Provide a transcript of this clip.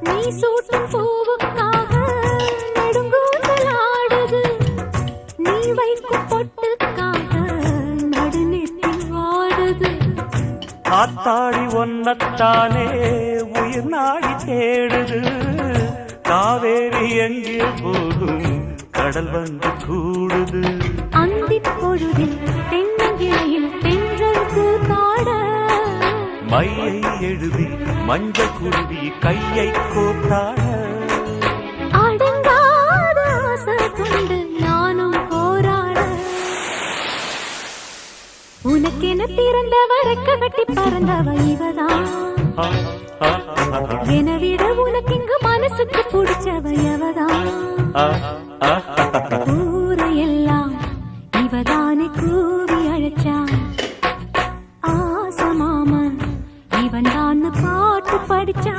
நீ சூட்டும் பூவுக்காக நெடுங்கூந்தல் ஆடுது. நீ வைக்கும் பொட்டுக்காக நடுநெத்தில் வாடுது. ஆத்தாடி ஒன்னத்தானே உயிர் நாடி தேடுது. காவேரி எங்கே போகும் கடல் வந்து கூடுது. அந்திப் பொழுதில் பையை எழுதி மஞ்சள் குருவி கையை கோத்தாட உனக்கென பிறந்த வரக்க கட்டி பறந்தவ இவதான். என விட உனக்கு இங்கு மனசுக்கு பிடிச்சவ எவதான். ஊரையெல்லாம் இவதானே கூவி அழைச்சான். பாட்டு படிச்சா